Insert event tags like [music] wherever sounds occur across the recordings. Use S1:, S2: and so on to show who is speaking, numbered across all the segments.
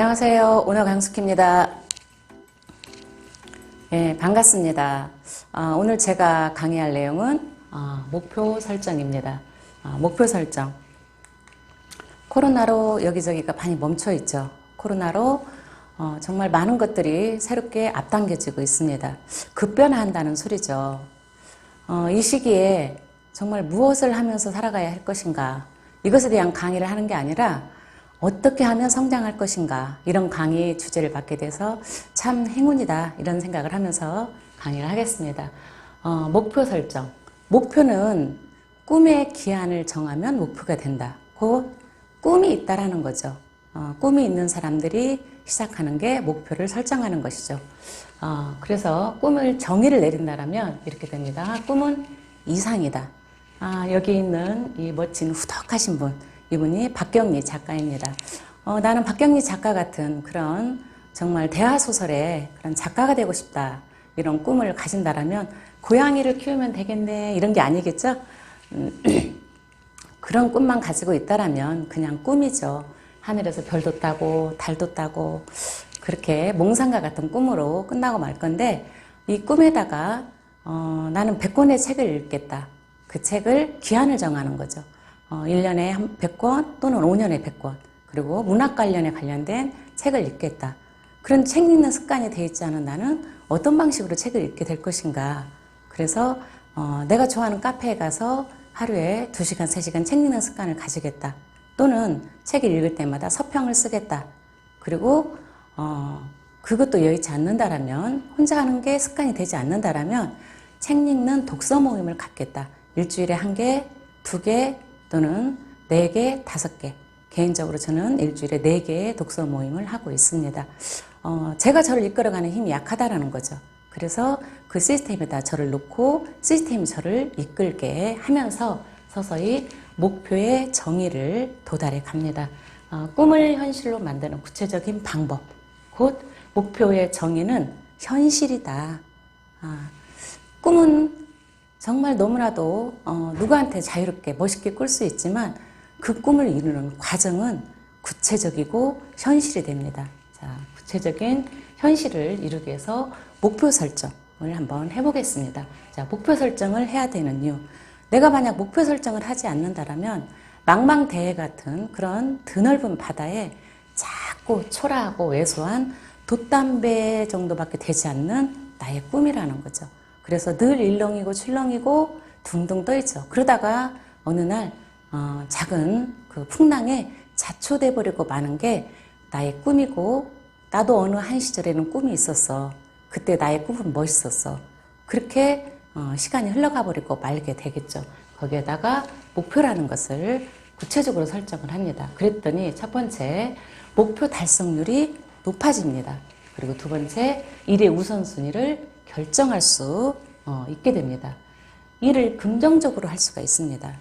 S1: 안녕하세요. 오너 강숙희입니다. 예, 반갑습니다. 아, 오늘 제가 강의할 내용은 아, 목표 설정입니다. 아, 목표 설정. 코로나로 여기저기가 많이 멈춰 있죠. 코로나로 어, 정말 많은 것들이 새롭게 앞당겨지고 있습니다. 급변한다는 소리죠. 어, 이 시기에 정말 무엇을 하면서 살아가야 할 것인가 이것에 대한 강의를 하는 게 아니라 어떻게 하면 성장할 것인가 이런 강의 주제를 받게 돼서 참 행운이다 이런 생각을 하면서 강의를 하겠습니다. 어, 목표 설정. 목표는 꿈의 기한을 정하면 목표가 된다. 곧 꿈이 있다라는 거죠. 어, 꿈이 있는 사람들이 시작하는 게 목표를 설정하는 것이죠. 어, 그래서 꿈을 정의를 내린다라면 이렇게 됩니다. 꿈은 이상이다. 아, 여기 있는 이 멋진 후덕하신 분, 이분이 박경리 작가입니다. 어, 나는 박경리 작가 같은 그런 정말 대하소설의 그런 작가가 되고 싶다. 이런 꿈을 가진다라면 고양이를 키우면 되겠네. 이런 게 아니겠죠? 음, [clears throat] 그런 꿈만 가지고 있다라면 그냥 꿈이죠. 하늘에서 별도 따고 달도 따고 그렇게 몽상과 같은 꿈으로 끝나고 말 건데 이 꿈에다가 어, 나는 100권의 책을 읽겠다. 그 책을 기한을 정하는 거죠. 어, 1년에 한 100권 또는 5년에 100권. 그리고 문학 관련에 관련된 책을 읽겠다. 그런 책 읽는 습관이 돼 있지 않은 나는 어떤 방식으로 책을 읽게 될 것인가. 그래서 어, 내가 좋아하는 카페에 가서 하루에 2시간, 3시간 책 읽는 습관을 가지겠다. 또는 책을 읽을 때마다 서평을 쓰겠다. 그리고 어, 그것도 여의치 않는다라면 혼자 하는 게 습관이 되지 않는다라면 책 읽는 독서 모임을 갖겠다. 일주일에 한 개, 두 개 또는 네 개, 다섯 개. 개인적으로 저는 일주일에 네 개의 독서 모임을 하고 있습니다. 어, 제가 저를 이끌어가는 힘이 약하다라는 거죠. 그래서 그 시스템에다 저를 놓고 시스템이 저를 이끌게 하면서 서서히 목표의 정의를 도달해 갑니다. 어, 꿈을 현실로 만드는 구체적인 방법, 곧 목표의 정의는 현실이다. 아, 꿈은 정말 너무나도 어, 누구한테 자유롭게 멋있게 꿀 수 있지만 그 꿈을 이루는 과정은 구체적이고 현실이 됩니다. 자, 구체적인 현실을 이루기 위해서 목표 설정을 한번 해보겠습니다. 자, 목표 설정을 해야 되는 이유. 내가 만약 목표 설정을 하지 않는다라면 망망대해 같은 그런 드넓은 바다에 자꾸 초라하고 왜소한 돛담배 정도밖에 되지 않는 나의 꿈이라는 거죠. 그래서 늘 일렁이고 출렁이고 둥둥 떠 있죠. 그러다가 어느 날 어, 작은 그 풍랑에 자초돼 버리고 마는 게 나의 꿈이고 나도 어느 한 시절에는 꿈이 있었어. 그때 나의 꿈은 멋있었어. 그렇게 어, 시간이 흘러가 버리고 말게 되겠죠. 거기에다가 목표라는 것을 구체적으로 설정을 합니다. 그랬더니 첫 번째 목표 달성률이 높아집니다. 그리고 두 번째 일의 우선순위를 결정할 수 어, 있게 됩니다. 일을 긍정적으로 할 수가 있습니다.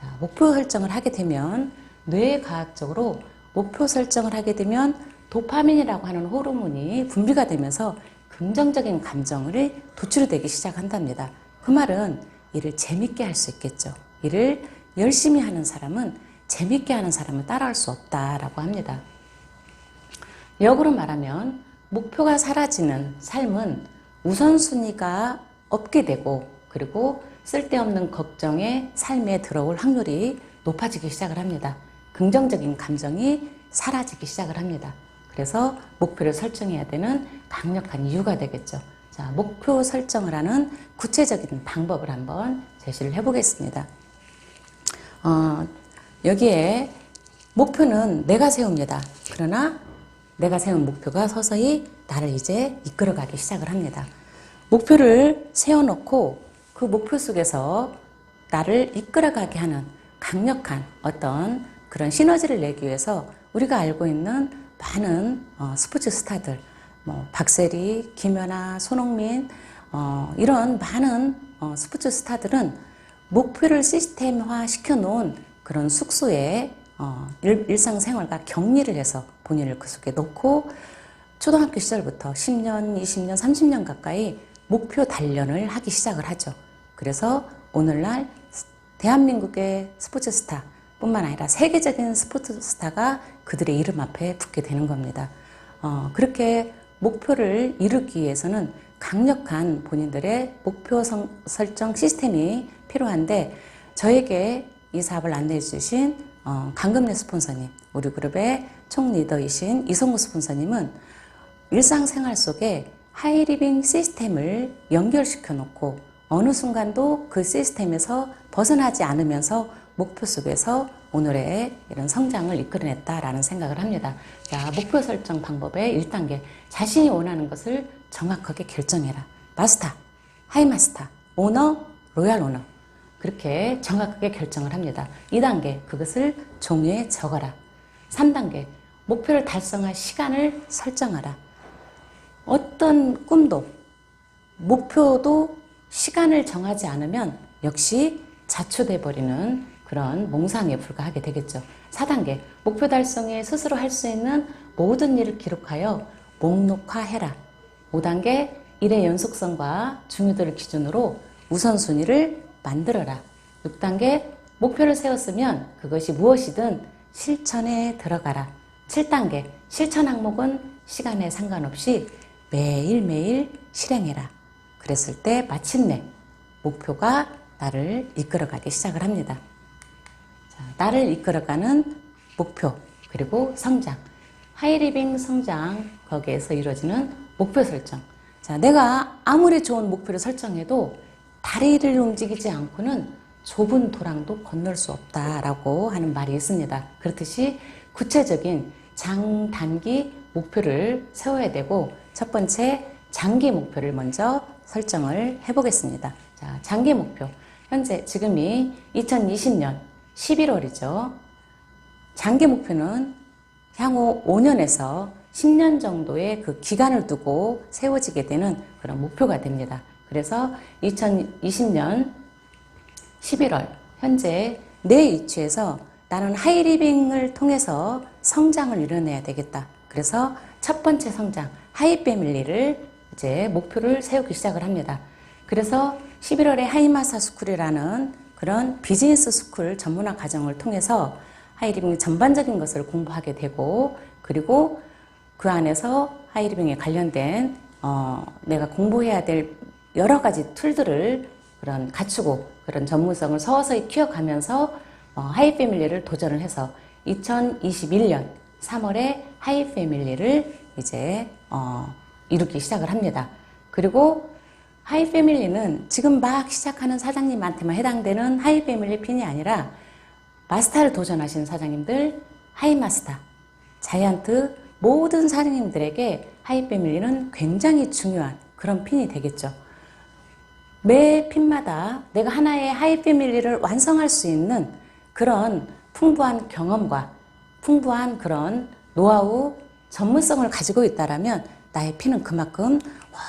S1: 자, 목표 설정을 하게 되면 뇌과학적으로 목표 설정을 하게 되면 도파민이라고 하는 호르몬이 분비가 되면서 긍정적인 감정을 도출이 되기 시작한답니다. 그 말은 일을 재밌게 할 수 있겠죠. 일을 열심히 하는 사람은 재밌게 하는 사람을 따라할 수 없다라고 합니다. 역으로 말하면 목표가 사라지는 삶은 우선순위가 없게 되고 그리고 쓸데없는 걱정에 삶에 들어올 확률이 높아지기 시작을 합니다. 긍정적인 감정이 사라지기 시작을 합니다. 그래서 목표를 설정해야 되는 강력한 이유가 되겠죠. 자, 목표 설정을 하는 구체적인 방법을 한번 제시를 해보겠습니다. 어, 여기에 목표는 내가 세웁니다. 그러나 내가 세운 목표가 서서히 나를 이제 이끌어가기 시작을 합니다. 목표를 세워놓고 그 목표 속에서 나를 이끌어가게 하는 강력한 어떤 그런 시너지를 내기 위해서 우리가 알고 있는 많은 어, 스포츠 스타들, 뭐 박세리, 김연아, 손흥민 어, 이런 많은 어, 스포츠 스타들은 목표를 시스템화 시켜놓은 그런 숙소에 어, 일, 상생활과 격리를 해서 본인을 그 속에 놓고 초등학교 시절부터 10년, 20년, 30년 가까이 목표 단련을 하기 시작을 하죠. 그래서 오늘날 대한민국의 스포츠 스타 뿐만 아니라 세계적인 스포츠 스타가 그들의 이름 앞에 붙게 되는 겁니다. 어, 그렇게 목표를 이루기 위해서는 강력한 본인들의 목표 성- 설정 시스템이 필요한데 저에게 이 사업을 안내해 주신 어, 강금래 스폰서님, 우리 그룹의 총 리더이신 이성구 스폰서님은 일상생활 속에 하이리빙 시스템을 연결시켜 놓고 어느 순간도 그 시스템에서 벗어나지 않으면서 목표 속에서 오늘의 이런 성장을 이끌어냈다라는 생각을 합니다. 자, 목표 설정 방법의 1단계. 자신이 원하는 것을 정확하게 결정해라. 마스터, 하이마스터, 오너, 로얄 오너. 그렇게 정확하게 결정을 합니다. 2단계. 그것을 종이에 적어라. 3단계. 목표를 달성할 시간을 설정하라. 어떤 꿈도 목표도 시간을 정하지 않으면 역시 자초돼 버리는 그런 몽상에 불과하게 되겠죠. 4단계 목표 달성에 스스로 할 수 있는 모든 일을 기록하여 목록화해라. 5단계 일의 연속성과 중요도를 기준으로 우선순위를 만들어라. 6단계 목표를 세웠으면 그것이 무엇이든 실천에 들어가라. 7단계 실천 항목은 시간에 상관없이 매일매일 실행해라. 그랬을 때 마침내 목표가 나를 이끌어가기 시작을 합니다. 자, 나를 이끌어가는 목표 그리고 성장 하이리빙 성장 거기에서 이루어지는 목표 설정 자 내가 아무리 좋은 목표를 설정해도 다리를 움직이지 않고는 좁은 도랑도 건널 수 없다라고 하는 말이 있습니다 그렇듯이 구체적인 장단기 목표를 세워야 되고 첫 번째 장기 목표를 먼저 설정을 해보겠습니다 자 장기 목표 현재 지금이 2020년 11월이죠. 장기 목표는 향후 5년에서 10년 정도의 그 기간을 두고 세워지게 되는 그런 목표가 됩니다. 그래서 2020년 11월 현재 내 위치에서 나는 하이리빙을 통해서 성장을 이뤄내야 되겠다. 그래서 첫 번째 성장 하이 패밀리를 이제 목표를 세우기 시작을 합니다. 그래서 11월에 하이마사 스쿨이라는 그런 비즈니스 스쿨 전문화 과정을 통해서 하이리빙 전반적인 것을 공부하게 되고 그리고 그 안에서 하이리빙에 관련된 어, 내가 공부해야 될 여러 가지 툴들을 그런 갖추고 그런 전문성을 서서히 키워가면서 어, 하이 패밀리를 도전을 해서 2021년 3월에 하이 패밀리를 이제 어, 이루기 시작을 합니다. 그리고 하이 패밀리는 지금 막 시작하는 사장님한테만 해당되는 하이 패밀리 핀이 아니라 마스터를 도전하시는 사장님들, 하이 마스터, 자이언트 모든 사장님들에게 하이 패밀리는 굉장히 중요한 그런 핀이 되겠죠. 매 핀마다 내가 하나의 하이 패밀리를 완성할 수 있는 그런 풍부한 경험과 풍부한 그런 노하우, 전문성을 가지고 있다라면 나의 핀은 그만큼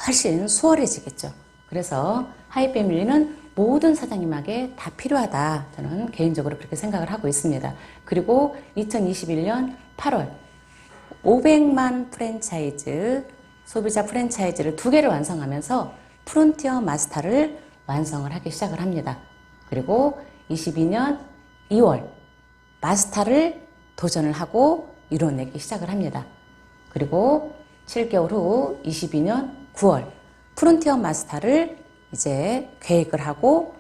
S1: 훨씬 수월해지겠죠. 그래서 하이 패밀리는 모든 사장님에게 다 필요하다. 저는 개인적으로 그렇게 생각을 하고 있습니다. 그리고 2021년 8월 500만 프랜차이즈 소비자 프랜차이즈를 두 개를 완성하면서 프론티어 마스터를 완성을 하기 시작을 합니다. 그리고 22년 2월 마스터를 도전을 하고 이뤄내기 시작을 합니다. 그리고 7개월 후 22년 9월 프론티어 마스터를 이제 계획을 하고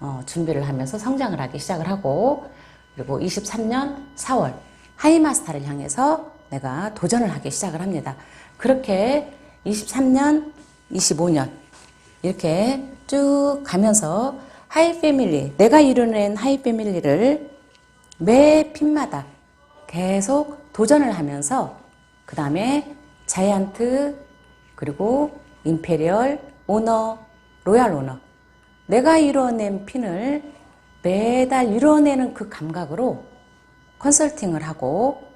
S1: 어, 준비를 하면서 성장을 하기 시작을 하고 그리고 23년 4월 하이 마스터를 향해서 내가 도전을 하기 시작을 합니다. 그렇게 23년, 25년 이렇게 쭉 가면서 하이 패밀리 내가 이뤄낸 하이 패밀리를 매 핀마다 계속 도전을 하면서 그 다음에 자이언트 그리고 임페리얼 오너 로얄 오너 내가 이뤄낸 핀을 매달 이뤄내는 그 감각으로 컨설팅을 하고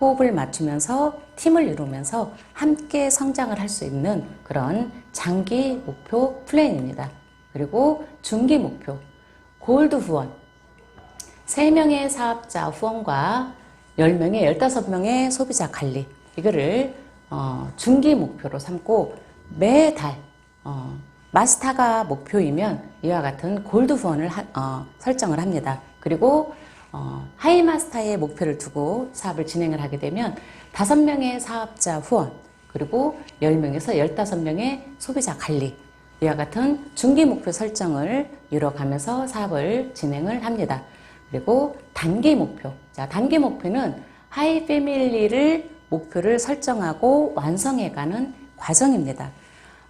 S1: 호흡을 맞추면서 팀을 이루면서 함께 성장을 할 수 있는 그런 장기 목표 플랜입니다. 그리고 중기 목표 골드 후원 3명의 사업자 후원과 10명의 15명의 소비자 관리 이거를 어, 중기 목표로 삼고 매달 어, 마스터가 목표이면 이와 같은 골드 후원을 하- 어, 설정을 합니다. 그리고 어, 하이마스터의 목표를 두고 사업을 진행을 하게 되면 다섯 명의 사업자 후원 그리고 10명에서 15명의 소비자 관리 이와 같은 중기 목표 설정을 이뤄가면서 사업을 진행을 합니다. 그리고 단기 목표. 자, 단기 목표는 하이 패밀리를 목표를 설정하고 완성해가는 과정입니다.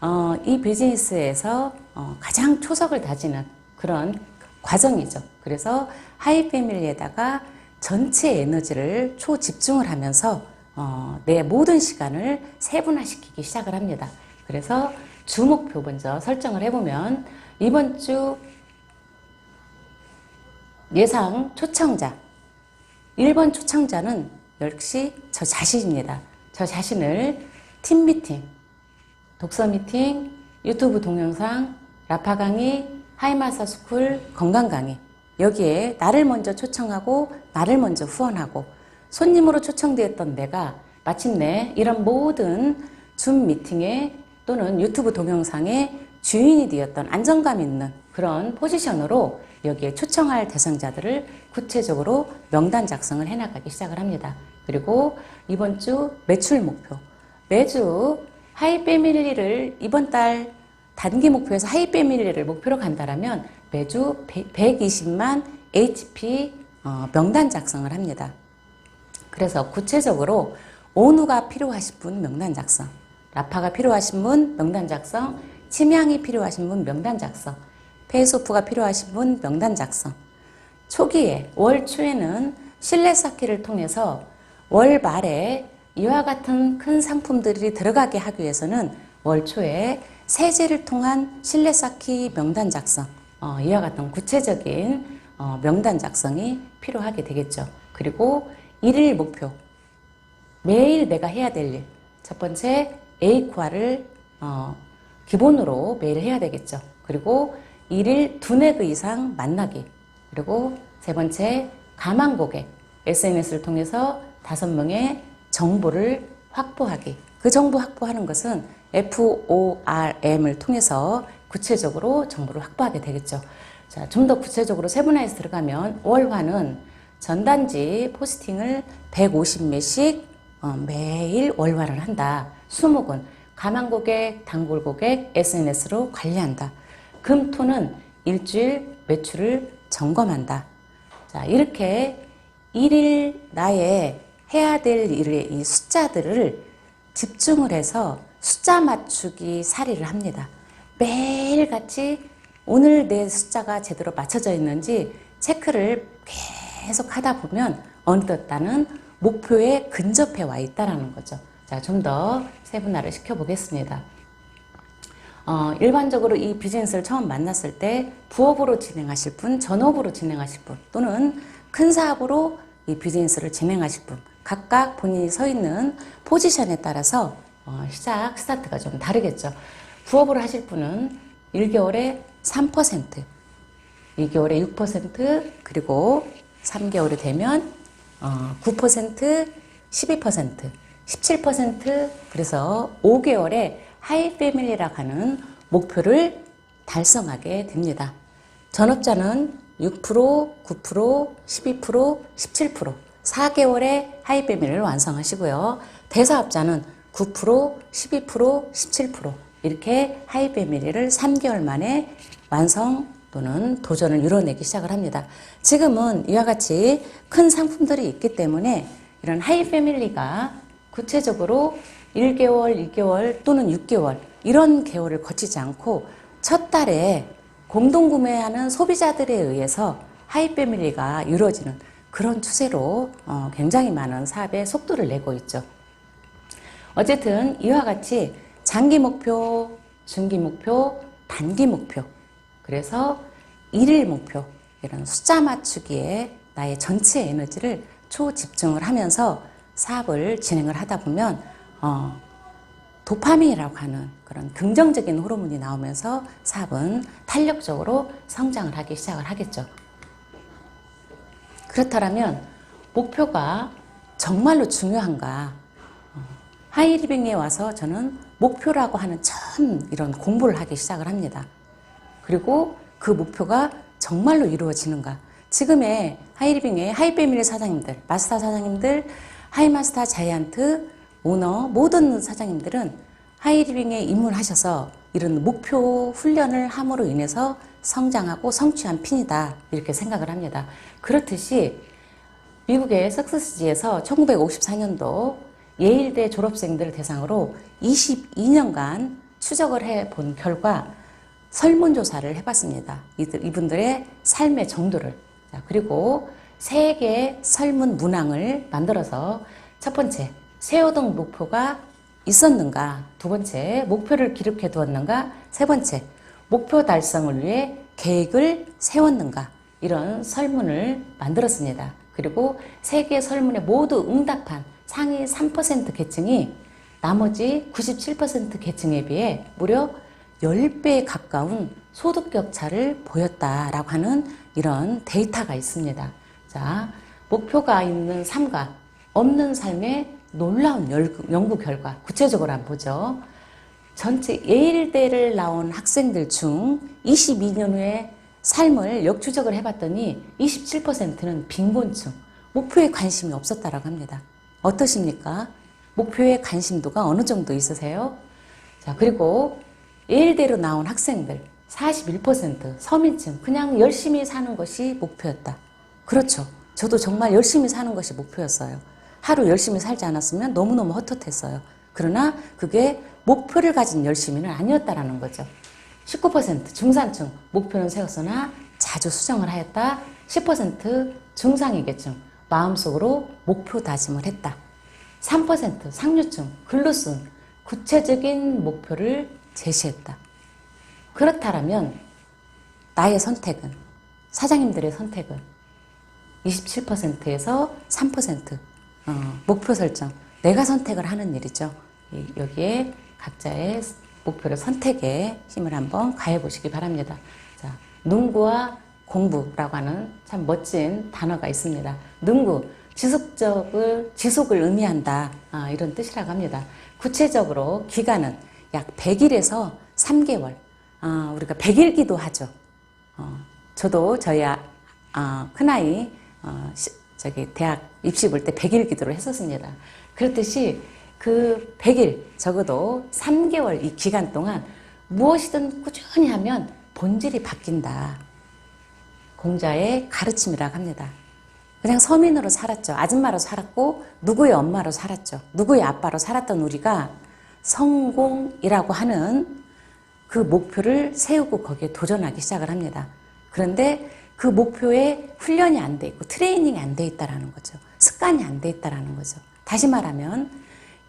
S1: 어, 이 비즈니스에서 어, 가장 초석을 다지는 그런 과정이죠. 그래서 하이 패밀리에다가 전체 에너지를 초집중을 하면서 어, 내 모든 시간을 세분화시키기 시작을 합니다. 그래서 주 목표 먼저 설정을 해보면 이번 주 예상 초청자 1번 초청자는 역시 저 자신입니다. 저 자신을 팀 미팅, 독서 미팅, 유튜브 동영상, 라파 강의, 하이마사 스쿨 건강 강의 여기에 나를 먼저 초청하고 나를 먼저 후원하고 손님으로 초청되었던 내가 마침내 이런 모든 줌 미팅에 또는 유튜브 동영상의 주인이 되었던 안정감 있는 그런 포지션으로 여기에 초청할 대상자들을 구체적으로 명단 작성을 해나가기 시작을 합니다. 그리고 이번 주 매출 목표. 매주 하이 패밀리를 이번 달 단기 목표에서 하이 패밀리를 목표로 간다라면 매주 120만 HP 어, 명단 작성을 합니다. 그래서 구체적으로 온우가 필요하신 분 명단 작성, 라파가 필요하신 분 명단 작성, 침향이 필요하신 분 명단 작성, 페이소프가 필요하신 분 명단 작성. 초기에 월 초에는 실내 쌓기를 통해서 월 말에 이와 같은 큰 상품들이 들어가게 하기 위해서는 월 초에 세제를 통한 실내 쌓기 명단 작성, 어, 이와 같은 구체적인 어, 명단 작성이 필요하게 되겠죠. 그리고 일일 목표, 매일 내가 해야 될 일. 첫 번째, A과를 어, 기본으로 매일 해야 되겠죠. 그리고 일일 두네 그 이상 만나기. 그리고 세 번째, 가망 고객. SNS를 통해서 다섯 명의 정보를 확보하기. 그 정보 확보하는 것은 FORM을 통해서 구체적으로 정보를 확보하게 되겠죠. 자, 좀 더 구체적으로 세분화해서 들어가면 월화는 전단지 포스팅을 150매씩 어, 매일 월화를 한다. 수목은 가망 고객, 단골 고객, SNS로 관리한다. 금토는 일주일 매출을 점검한다. 자, 이렇게 일일 나의 해야 될 일의 이 숫자들을 집중을 해서 숫자 맞추기 살이를 합니다. 매일같이 오늘 내 숫자가 제대로 맞춰져 있는지 체크를 계속 하다 보면 어느덧 나는 목표에 근접해 와 있다라는 거죠. 자, 좀 더 세분화를 시켜보겠습니다. 어, 일반적으로 이 비즈니스를 처음 만났을 때 부업으로 진행하실 분, 전업으로 진행하실 분, 또는 큰 사업으로 이 비즈니스를 진행하실 분, 각각 본인이 서 있는 포지션에 따라서 어, 시작, 스타트가 좀 다르겠죠. 부업으로 하실 분은 1개월에 3%, 2개월에 6%, 그리고 3개월이 되면 어, 9%, 12%, 17% 그래서 5개월에 하이 패밀리라고 하는 목표를 달성하게 됩니다. 전업자는 6%, 9%, 12%, 17% 4개월에 하이 패밀리를 완성하시고요. 대사업자는 9%, 12%, 17% 이렇게 하이 패밀리를 3개월 만에 완성 또는 도전을 이뤄내기 시작을 합니다. 지금은 이와 같이 큰 상품들이 있기 때문에 이런 하이 패밀리가 구체적으로 1개월, 2개월 또는 6개월 이런 개월을 거치지 않고 첫 달에 공동 구매하는 소비자들에 의해서 하이 패밀리가 이루어지는 그런 추세로 어, 굉장히 많은 사업의 속도를 내고 있죠. 어쨌든 이와 같이 장기 목표, 중기 목표, 단기 목표 그래서 일일 목표 이런 숫자 맞추기에 나의 전체 에너지를 초집중을 하면서 사업을 진행을 하다 보면 어, 도파민이라고 하는 그런 긍정적인 호르몬이 나오면서 사업은 탄력적으로 성장을 하기 시작을 하겠죠. 그렇다면 목표가 정말로 중요한가? 어, 하이리빙에 와서 저는 목표라고 하는 전 이런 공부를 하기 시작을 합니다. 그리고 그 목표가 정말로 이루어지는가? 지금의 하이리빙의 하이패밀리 사장님들, 마스터 사장님들, 하이마스터 자이언트, 오너 모든 사장님들은 하이리빙에 입문하셔서 이런 목표 훈련을 함으로 인해서 성장하고 성취한 핀이다 이렇게 생각을 합니다. 그렇듯이 미국의 석세스지에서 1954년도 예일대 졸업생들을 대상으로 22년간 추적을 해 본 결과 설문조사를 해봤습니다. 이분들의 삶의 정도를. 자, 그리고 세 개의 설문 문항을 만들어서 첫 번째, 세워둔 목표가 있었는가? 두 번째, 목표를 기록해 두었는가? 세 번째, 목표 달성을 위해 계획을 세웠는가? 이런 설문을 만들었습니다. 그리고 세 개의 설문에 모두 응답한 상위 3% 계층이 나머지 97% 계층에 비해 무려 10배에 가까운 소득 격차를 보였다라고 하는 이런 데이터가 있습니다. 자, 목표가 있는 삶과 없는 삶의 놀라운 열- 연구 결과 구체적으로 한번 보죠. 전체 예일대를 나온 학생들 중 22년 후에 삶을 역추적을 해봤더니 27%는 빈곤층, 목표에 관심이 없었다라고 합니다. 어떠십니까? 목표에 관심도가 어느 정도 있으세요? 자, 그리고 예일대로 나온 학생들 41% 서민층 그냥 열심히 사는 것이 목표였다. 그렇죠. 저도 정말 열심히 사는 것이 목표였어요. 하루 열심히 살지 않았으면 너무너무 헛헛했어요. 그러나 그게 목표를 가진 열심히는 아니었다라는 거죠. 19% 중산층 목표는 세웠으나 자주 수정을 하였다. 10% 중상위계층 마음속으로 목표 다짐을 했다. 3% 상류층 글루슨 구체적인 목표를 제시했다. 그렇다면 나의 선택은 사장님들의 선택은 27%에서 3% 어, 목표 설정 내가 선택을 하는 일이죠. 이- 여기에 각자의 목표를 선택에 힘을 한번 가해 보시기 바랍니다. 자, 눈구와 공부라고 하는 참 멋진 단어가 있습니다. 눈구 지속적을 지속을 의미한다 아, 이런 뜻이라고 합니다. 구체적으로 기간은 약 100일에서 3개월. 아, 우리가 100일 기도 하죠. 어, 저도 저희 아, 아, 큰아이 어, 시- 저기 대학 입시 볼 때 100일 기도를 했었습니다. 그렇듯이 그 100일 적어도 3개월 이 기간 동안 무엇이든 꾸준히 하면 본질이 바뀐다. 공자의 가르침이라고 합니다. 그냥 서민으로 살았죠. 아줌마로 살았고 누구의 엄마로 살았죠. 누구의 아빠로 살았던 우리가 성공이라고 하는 그 목표를 세우고 거기에 도전하기 시작을 합니다. 그런데 그 목표에 훈련이 안 돼 있고 트레이닝이 안 돼 있다라는 거죠. 습관이 안 돼 있다라는 거죠. 다시 말하면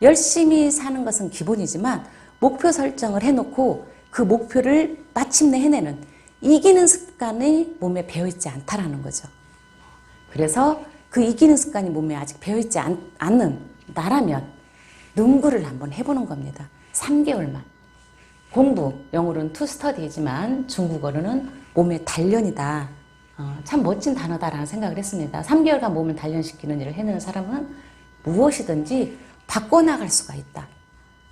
S1: 열심히 사는 것은 기본이지만 목표 설정을 해놓고 그 목표를 마침내 해내는 이기는 습관이 몸에 배어 있지 않다라는 거죠. 그래서 그 이기는 습관이 몸에 아직 배어 있지 않, 않는 나라면 농구를 한번 해보는 겁니다. 3개월만. 공부, 영어로는 to study지만 중국어로는 몸의 단련이다. 어, 참 멋진 단어다라는 생각을 했습니다. 3개월간 몸을 단련시키는 일을 해내는 사람은 무엇이든지 바꿔나갈 수가 있다.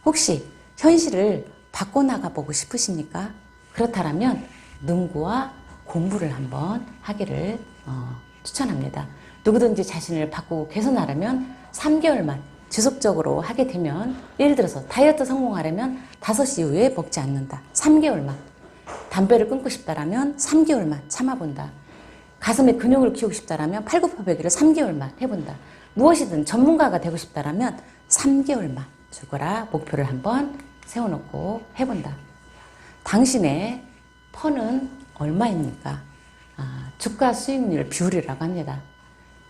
S1: 혹시 현실을 바꿔나가 보고 싶으십니까? 그렇다면 능구와 공부를 한번 하기를 어, 추천합니다. 누구든지 자신을 바꾸고 개선하려면 3개월만 지속적으로 하게 되면 예를 들어서 다이어트 성공하려면 5시 이후에 먹지 않는다. 3개월만. 담배를 끊고 싶다라면 3개월만 참아본다. 가슴에 근육을 키우고 싶다라면 팔굽혀펴기를 3개월만 해본다. 무엇이든 전문가가 되고 싶다라면 3개월만 죽어라 목표를 한번 세워놓고 해본다. 당신의 퍼는 얼마입니까? 아, 주가 수익률 비율이라고 합니다.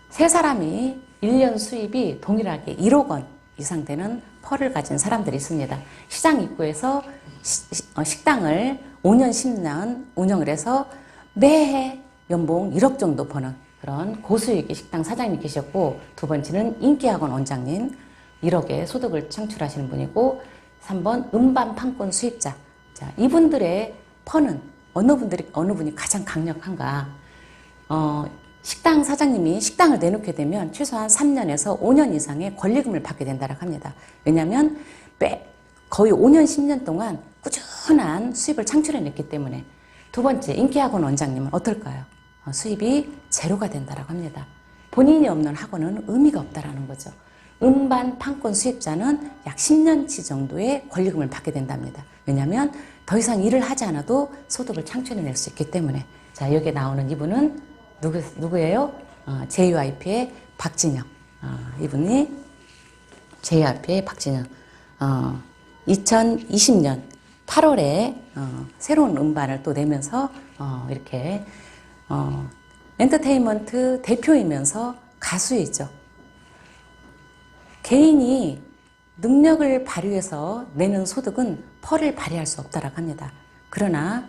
S1: 세 사람이 1년 수입이 동일하게 1억 원 이상 되는 펄을 가진 사람들이 있습니다. 시장 입구에서 시- 시- 어, 식당을 5년, 10년 운영을 해서 매해 연봉 1억 정도 버는 그런 고수익의 식당 사장님이 계셨고 두 번째는 인기학원 원장님 1억의 소득을 창출하시는 분이고 3번 음반 판권 수입자 자 이분들의 펀은 어느 분들이 어느 분이 가장 강력한가 어, 식당 사장님이 식당을 내놓게 되면 최소한 3년에서 5년 이상의 권리금을 받게 된다고 합니다. 왜냐하면 매- 거의 5년, 10년 동안 꾸준한 수입을 창출해냈기 때문에 두 번째 인기학원 원장님은 어떨까요? 어, 수입이 제로가 된다라고 합니다. 본인이 없는 학원은 의미가 없다라는 거죠. 음반 판권 수입자는 약 10년치 정도의 권리금을 받게 된답니다. 왜냐하면 더 이상 일을 하지 않아도 소득을 창출해낼 수 있기 때문에. 자, 여기에 나오는 이분은 누구, 누구예요? 어, JYP의 박진영. 어, 이분이 JYP의 박진영. 어, 2020년 8월에 어, 새로운 음반을 또 내면서 어, 이렇게 어, 엔터테인먼트 대표이면서 가수이죠. 개인이 능력을 발휘해서 내는 소득은 펄을 발휘할 수 없다라고 합니다. 그러나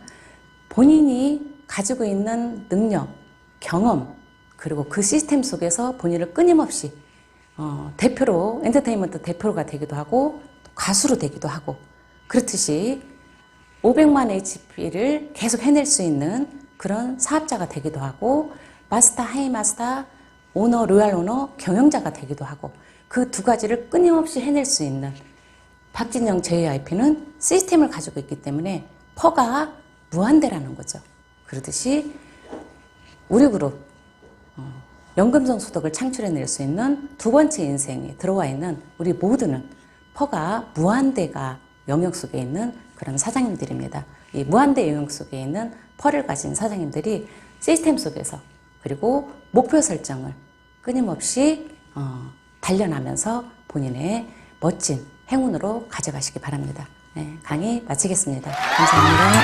S1: 본인이 가지고 있는 능력, 경험, 그리고 그 시스템 속에서 본인을 끊임없이 어, 대표로, 엔터테인먼트 대표가 되기도 하고, 또 가수로 되기도 하고, 그렇듯이 500만 HP를 계속 해낼 수 있는 그런 사업자가 되기도 하고, 마스터, 하이 마스터, 오너, 로얄 오너, 경영자가 되기도 하고, 그 두 가지를 끊임없이 해낼 수 있는 박진영 JYP는 시스템을 가지고 있기 때문에 퍼가 무한대라는 거죠. 그러듯이 우리 그룹 어, 연금성 소득을 창출해낼 수 있는 두 번째 인생에 들어와 있는 우리 모두는 퍼가 무한대가 영역 속에 있는 그런 사장님들입니다. 이 무한대 영역 속에 있는 퍼를 가진 사장님들이 시스템 속에서 그리고 목표 설정을 끊임없이 어, 단련하면서 본인의 멋진 행운으로 가져가시기 바랍니다. 네, 강의 마치겠습니다. 감사합니다.